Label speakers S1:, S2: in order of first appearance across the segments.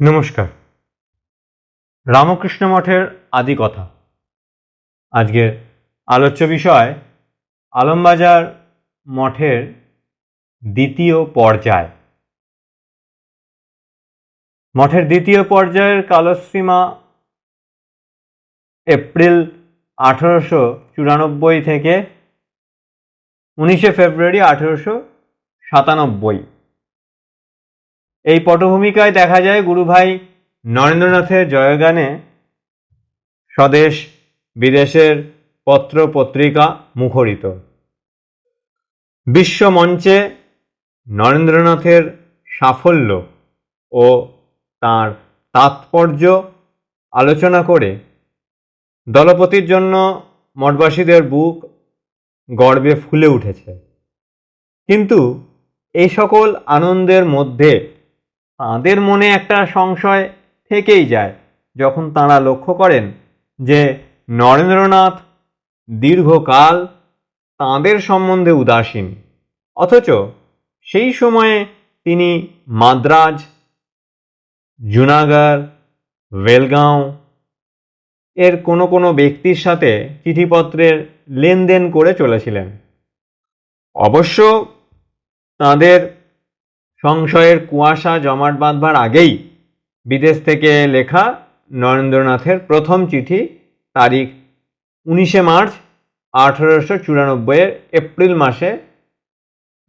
S1: নমস্কার। রামকৃষ্ণ মঠের আদি কথা। আজকের আলোচ্য বিষয়, আলমবাজার মঠের দ্বিতীয় পর্যায়। মঠের দ্বিতীয় পর্যায়ের কালসীমা এপ্রিল আঠেরোশো চুরানব্বই থেকে উনিশে ফেব্রুয়ারি আঠেরোশো সাতানব্বই। এই পটভূমিকায় দেখা যায় গুরুভাই নরেন্দ্রনাথের জয়গানে স্বদেশ বিদেশের পত্র পত্রিকা মুখরিত। বিশ্বমঞ্চে নরেন্দ্রনাথের সাফল্য ও তার তাৎপর্য আলোচনা করে দলপতির জন্য মঠবাসীদের বুক গর্বে ফুলে উঠেছে। কিন্তু এই সকল আনন্দের মধ্যে তাঁদের মনে একটা সংশয় থেকেই যায় যখন তাঁরা লক্ষ্য করেন যে নরেন্দ্রনাথ দীর্ঘকাল তাঁদের সম্বন্ধে উদাসীন। অথচ সেই সময়ে তিনি মাদ্রাজ, জুনাগড়, বেলগাঁও এর কোনো কোনো ব্যক্তির সাথে চিঠিপত্রের লেনদেন করে চলেছিলেন। অবশ্য তাঁদের সংশয়ের কুয়াশা জমাট বাঁধবার আগেই বিদেশ থেকে লেখা নরেন্দ্রনাথের প্রথম চিঠি তারিখ উনিশে মার্চ আঠেরোশো চুরানব্বইয়ের এপ্রিল মাসে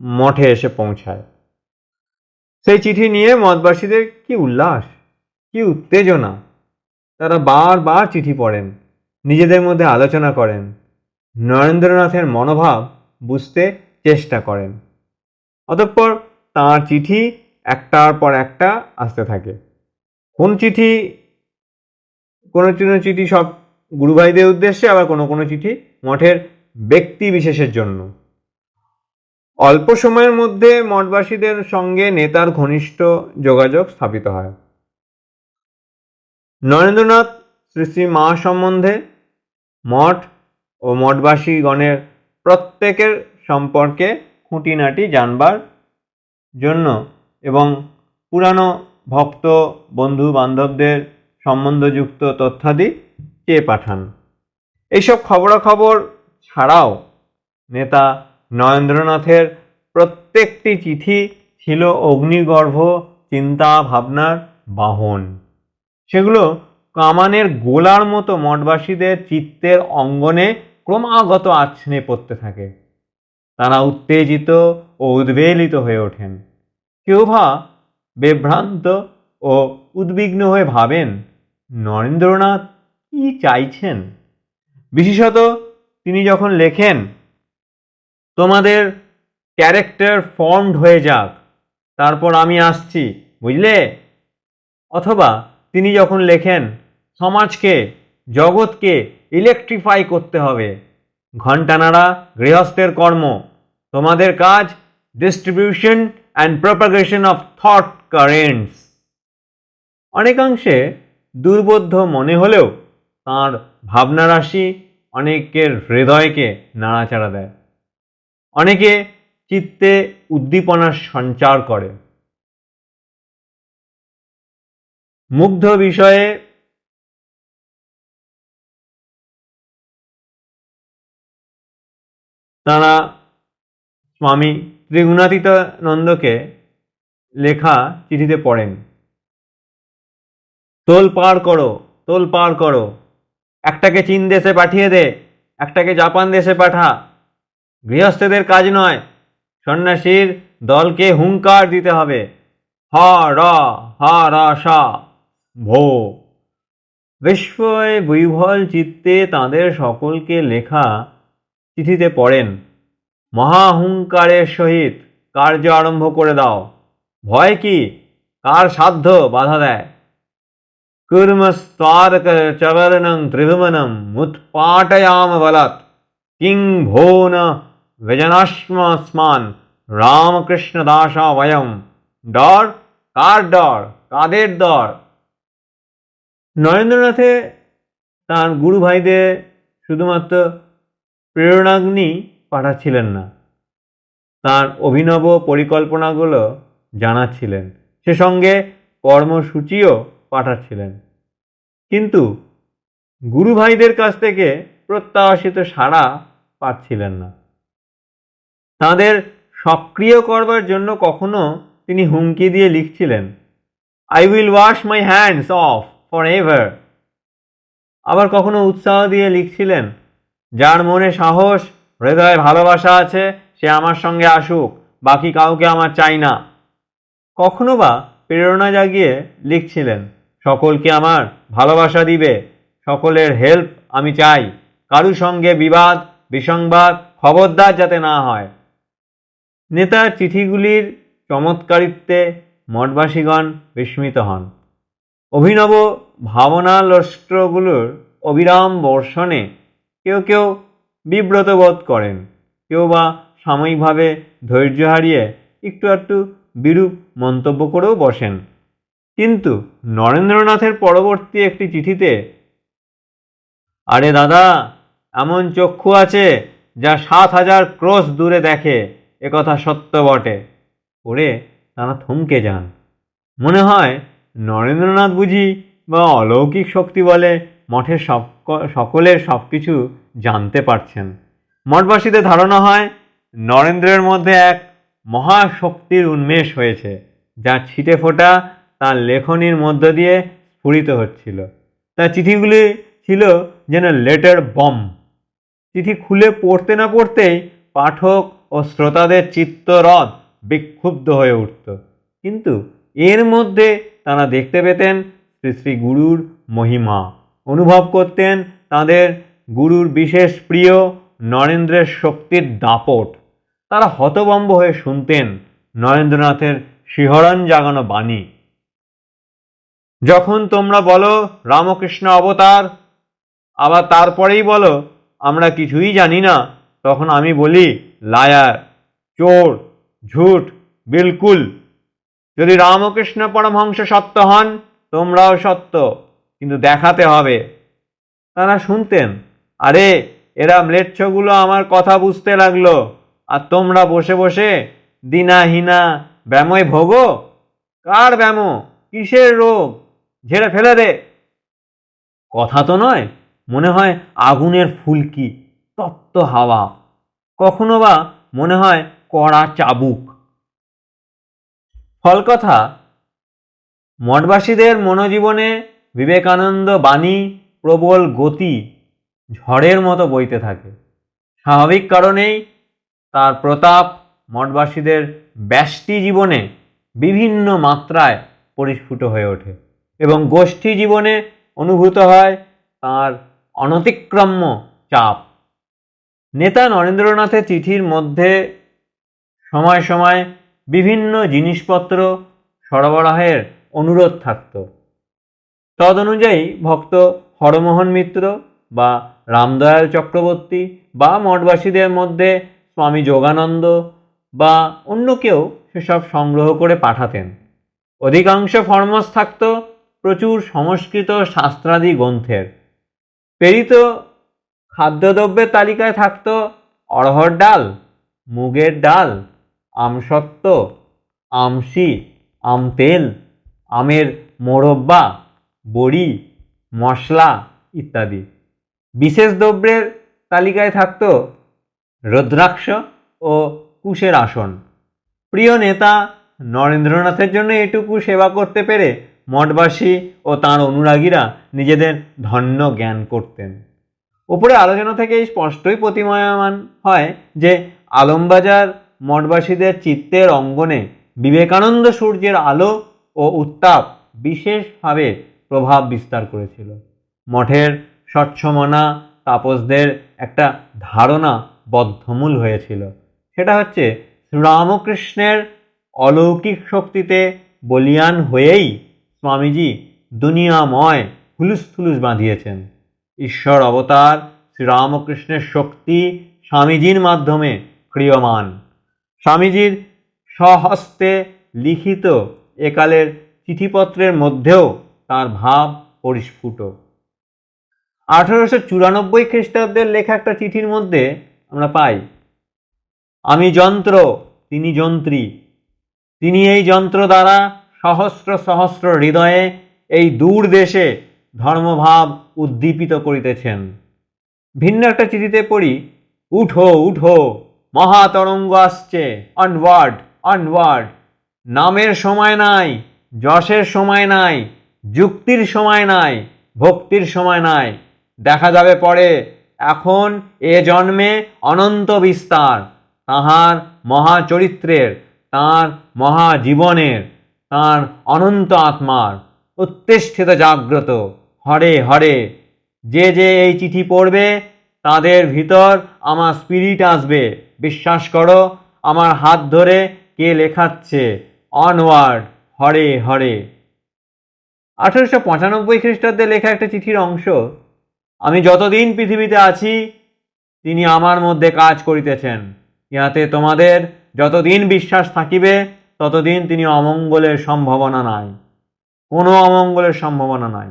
S1: মঠে এসে পৌঁছায়। সেই চিঠি নিয়ে মঠবাসীদের কি উল্লাস, কি উত্তেজনা। তারা বারবার চিঠি পড়েন, নিজেদের মধ্যে আলোচনা করেন, নরেন্দ্রনাথের মনোভাব বুঝতে চেষ্টা করেন। অতঃপর তাঁর চিঠি একটার পর একটা আসতে থাকে। কোন চিঠি? কোনো কোনো চিঠি সব গুরুভাইদের উদ্দেশ্যে, আবার কোনো কোনো চিঠি মঠের ব্যক্তি বিশেষের জন্য। অল্প সময়ের মধ্যে মঠবাসীদের সঙ্গে নেতার ঘনিষ্ঠ যোগাযোগ স্থাপিত হয়। নরেন্দ্রনাথ শ্রী শ্রী মা সম্বন্ধে মঠ ও মঠবাসীগণের প্রত্যেকের সম্পর্কে খুঁটিনাটি জানবার জন্য এবং পুরানো ভক্ত বন্ধু বান্ধবদের সম্বন্ধযুক্ত তথ্যাদি চেয়ে পাঠান। এইসব খবরাখবর ছাড়াও নেতা নরেন্দ্রনাথের প্রত্যেকটি চিঠি ছিল অগ্নিগর্ভ চিন্তা ভাবনার বাহন। সেগুলো কামানের গোলার মতো মঠবাসীদের চিত্তের অঙ্গনে ক্রমাগত আছড়ে পড়তে থাকে। তারা উত্তেজিত ও উদ্বেলিত হয়ে ওঠেন। কেউ বা বিভ্রান্ত ও উদ্বিগ্ন হয়ে ভাবেন, নরেন্দ্রনাথ কি চাইছেন? বিশেষত তিনি যখন লেখেন, তোমাদের ক্যারেক্টার ফর্মড হয়ে যাক, তারপর আমি আসছি। বুঝলে? অথবা তিনি যখন লেখেন, সমাজকে, জগৎকে ইলেকট্রিফাই করতে হবে। ঘণ্টানাড়া গৃহস্থের কর্ম, তোমাদের কাজ distribution and propagation of thought currents অনেকাংশে দুর্বোধ্য মনে হলেও তাঁর ভাবনারাশি অনেকের হৃদয়কে নাড়াচাড়া দেয়। অনেকে চিত্তে উদ্দীপনার সঞ্চার করে। মুগ্ধ বিষয়ে তারা স্বামী ত্রিগুণাতীতানন্দকে লেখা চিঠিতে পড়েন। তোল পার করো, তোল পার করো। একটাকে চীন দেশে পাঠিয়ে দে, একটাকে জাপান দেশে পাঠা। গৃহস্থদের কাজ নয়, সন্ন্যাসীর দলকে হুঙ্কার দিতে হবে। হ, র হ, র ভো। বিস্ময় বৈভল চিত্তে তাদের সকলকে লেখা চিঠিতে পড়েন। মহাহুঙ্কারের সহিত কার্য আরম্ভ করে দাও। ভয় কি? কার সাধ্য বাধা দেয়? কুর্মস্তারক চবরণং ত্রিভুবনম উৎপাটয়াম বলত। কিং ভো ন ব্যজনাস্মস্মান রামকৃষ্ণ দাসা বয়ম ডর? কার ডর? কাদের ডর? নরেন্দ্রনাথে তার গুরু ভাইদের শুধুমাত্র প্রেরণাগ্নি পাঠাচ্ছিলেন না। তার অভিনব পরিকল্পনাগুলো জানাচ্ছিলেন সে সঙ্গে কর্মসূচিও পাঠাচ্ছিলেন কিন্তু গুরু ভাইদের কাছ থেকে প্রত্যাশিত সাড়া পাচ্ছিলেন না। তাদের সক্রিয় করবার জন্য কখনো তিনি হুমকি দিয়ে লিখছিলেন I will wash my hands off forever আবার কখনো উৎসাহ দিয়ে লিখছিলেন, যার মনে সাহস হৃদয়ে ভালোবাসা আছে, সে আমার সঙ্গে আসুক, বাকি কাউকে আমার চাই না। কখনো বা প্রেরণা জাগিয়ে লিখছিলেন, সকলকে আমার ভালোবাসা দিবে, সকলের হেল্প আমি চাই কারু সঙ্গে বিবাদ, বিসংবাদ, খবরদার যাতে না হয়। নেতার চিঠিগুলির চমৎকারিত্বে মঠবাসীগণ বিস্মিত হন। অভিনব ভাবনালস্ত্রগুলোর অবিরাম বর্ষণে কেউ কেউ বিব্রত বোধ করেন। কেউ বা সাময়িকভাবে ধৈর্য হারিয়ে একটু একটু বিরূপ মন্তব্য করেও বসেন। কিন্তু নরেন্দ্রনাথের পরবর্তী একটি চিঠিতে, আরে দাদা, এমন চক্ষু আছে যা সাত হাজার ক্রোশ দূরে দেখে একথা সত্য বটে। পড়ে তারা থমকে যান। মনে হয় নরেন্দ্রনাথ বুঝি বা অলৌকিক শক্তি বলে মঠের সব সকলের সব কিছু জানতে পারছেন। মঠবাসীদের ধারণা হয়, নরেন্দ্রের মধ্যে এক মহাশক্তির উন্মেষ হয়েছে, যা ছিটে ফোটা তার লেখনীর মধ্য দিয়ে স্ফুরিত হচ্ছিল। তার চিঠিগুলি ছিল যেন লেটার বম। চিঠি খুলে পড়তে না পড়তেই পাঠক ও শ্রোতাদের চিত্তরথ বিক্ষুব্ধ হয়ে উঠত। কিন্তু এর মধ্যে তারা দেখতে পেতেন শ্রী শ্রী গুরুর মহিমা। অনুভব করতেন তাদের গুরুর বিশেষ প্রিয় নরেন্দ্রের শক্তির দাপট। তারা হতবম্ব হয়ে শুনতেন নরেন্দ্রনাথের শিহরণ জাগানো বাণী। যখন তোমরা বলো, রামকৃষ্ণ অবতার, আবার তারপরেই বলো, আমরা কিছুই জানি না, তখন আমি বলি, লায়ার, চোর, ঝুট, বিলকুল। যদি রামকৃষ্ণ পরমহংস সত্য হন, তোমরাও সত্য, কিন্তু দেখাতে হবে। তারা শুনতেন আরে, এরা ম্লেচ্ছগুলো আমার কথা বুঝতে লাগল। আর তোমরা বসে বসে দিনাহিনা ব্যাময় ভোগো? কার ব্যাম? কিসের রোগ? ঝেড়ে ফেলে দে। কথা তো নয়, মনে হয় আগুনের ফুলকি, তপ্ত হাওয়া। কখনো বা মনে হয় কড়া চাবুক। ফলকথা মঠবাসীদের মনোজীবনে বিবেকানন্দ বাণী প্রবল গতি। ঝড়ের মতো বইতে থাকে। স্বাভাবিক কারণেই তার প্রতাপ মঠবাসীদের ব্যষ্টি জীবনে বিভিন্ন মাত্রায় পরিস্ফুট হয়ে ওঠে এবং গোষ্ঠী জীবনে অনুভূত হয় তার অনতিক্রম্য চাপ। নেতা নরেন্দ্রনাথের চিঠির মধ্যে সময় সময় বিভিন্ন জিনিসপত্র সরবরাহের অনুরোধ থাকত। তদনুযায়ী ভক্ত হরমোহন মিত্র বা রামদয়াল চক্রবর্তী বা মঠবাসীদের মধ্যে স্বামী যোগানন্দ বা অন্য কেউ সেসব সংগ্রহ করে পাঠাতেন। অধিকাংশ ফরমাস থাকত প্রচুর সংস্কৃত শাস্ত্রাদি গ্রন্থের। প্রেরিত খাদ্যদ্রব্যের তালিকায় থাকত অড়হর ডাল, মুগের ডাল, আমসত্ত্ব আমসি আম তেল আমের মোরব্বা, বড়ি, মশলা ইত্যাদি। বিশেষ দ্রব্যের তালিকায় থাকত রুদ্রাক্ষ ও কুশের আসন। প্রিয় নেতা নরেন্দ্রনাথের জন্য এটুকু সেবা করতে পেরে মঠবাসী ও তাঁর অনুরাগীরা নিজেদের ধন্য জ্ঞান করতেন। ওপরে আলোচনা থেকেই স্পষ্টই প্রতিময়মান হয় যে আলমবাজার মঠবাসীদের চিত্তের অঙ্গনে বিবেকানন্দ সূর্যের আলো ও উত্তাপ বিশেষভাবে প্রভাব বিস্তার করেছিল। মঠের স্বচ্ছমনা তাপসদের একটা ধারণা বদ্ধমূল হয়েছিল। সেটা হচ্ছে শ্রীরামকৃষ্ণের অলৌকিক শক্তিতে বলিয়ান হয়েই স্বামীজি দুনিয়াময় হুলুস থুলুস বাঁধিয়েছেন। ঈশ্বর অবতার, শ্রীরামকৃষ্ণের শক্তি স্বামীজির মাধ্যমে ক্রিয়মান। স্বামীজির স্বহস্তে লিখিত একালের চিঠিপত্রের মধ্যেও তার ভাব পরিস্ফুট। আঠারোশো চুরানব্বই খ্রিস্টাব্দের লেখা একটা চিঠির মধ্যে আমরা পাই, আমি যন্ত্র, তিনি যন্ত্রী। তিনি এই যন্ত্র দ্বারা সহস্র সহস্র হৃদয়ে এই দূর দেশে ধর্মভাব উদ্দীপিত করিতেছেন। ভিন্ন একটা চিঠিতে পড়ি, উঠো উঠো, মহাতরঙ্গ আসছে অনওয়ার্ড অনওয়ার্ড নামের সময় নাই, যশের সময় নাই, যুক্তির সময় নাই, ভক্তির সময় নাই। দেখা যাবে পরে। এখন এ জন্মে অনন্ত বিস্তার, তাহার মহাচরিত্রের, তাঁর মহাজীবনের, তাঁর অনন্ত আত্মার। উত্তিষ্ঠিত জাগ্রত, হরে হরে। যে যে এই চিঠি পড়বে, তাদের ভিতর আমার স্পিরিট আসবে। বিশ্বাস করো, আমার হাত ধরে কে লেখাচ্ছে? অনওয়ার্ড হরে হরে। আঠেরোশো পঁচানব্বই খ্রিস্টাব্দে লেখা একটা চিঠির অংশ আমি যতদিন পৃথিবীতে আছি, তিনি আমার মধ্যে কাজ করিতেছেন। ইহাতে তোমাদের যতদিন বিশ্বাস থাকিবে, ততদিন তিনি অমঙ্গলের সম্ভাবনা নাই। কোনো অমঙ্গলের সম্ভাবনা নাই।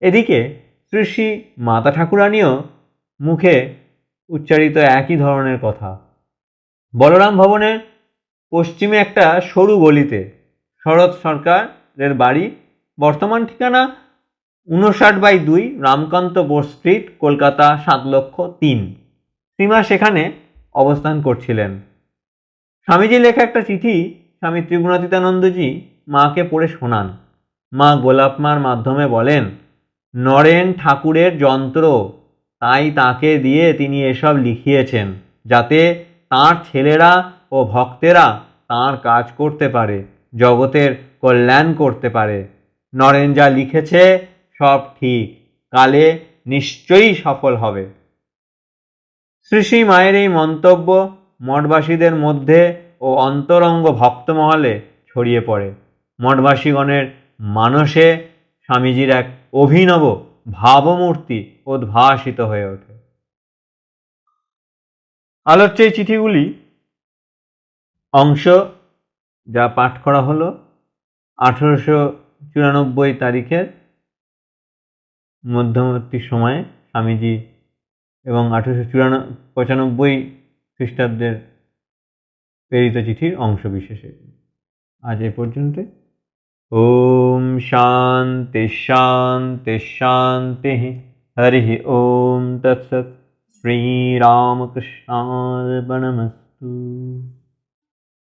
S1: এদিকে শ্রী মাতা ঠাকুরানীও মুখে উচ্চারিত একই ধরনের কথা। বলরাম ভবনের পশ্চিমে একটা সরু গলিতে শরৎ সরকারের বাড়ি, বর্তমান ঠিকানা উনষাট বাই দুই রামকান্ত বোস স্ট্রিট, কলকাতা সাত লক্ষ তিন। শ্রীমা সেখানে অবস্থান করছিলেন। স্বামীজি লেখা একটা চিঠি স্বামী ত্রিগুণাতীতানন্দজি মাকে পড়ে শোনান। মা গোলাপমার মাধ্যমে বলেন, নরেন ঠাকুরের যন্ত্র, তাই তাকে দিয়ে তিনি এসব লিখিয়েছেন, যাতে তার ছেলেরা ও ভক্তেরা তার কাজ করতে পারে, জগতের কল্যাণ করতে পারে। নরেন যা লিখেছে সব ঠিক। কালে নিশ্চয়ই সফল হবে। শ্রী শ্রী মায়ের এই মন্তব্য মঠবাসীদের মধ্যে ও অন্তরঙ্গ ভক্তমহলে ছড়িয়ে পড়ে। মঠবাসীগণের মানসে স্বামীজির এক অভিনব ভাবমূর্তি উদ্ভাসিত হয়ে ওঠে। আলোচ্য এই চিঠিগুলি অংশ যা পাঠ করা হলো আঠেরোশো চুরানব্বই তারিখের মধ্যবর্তী সময়ে স্বামীজি এবং আঠেরোশো চুরান, পঁচানব্বই খ্রিস্টাব্দের প্রেরিত চিঠির অংশ বিশেষে আজ এ পর্যন্ত। ওম শান্তি শান্তি শান্তি, হরি ওম তৎসৎ। শ্রীরামকৃষ্ণার্পণমস্তু।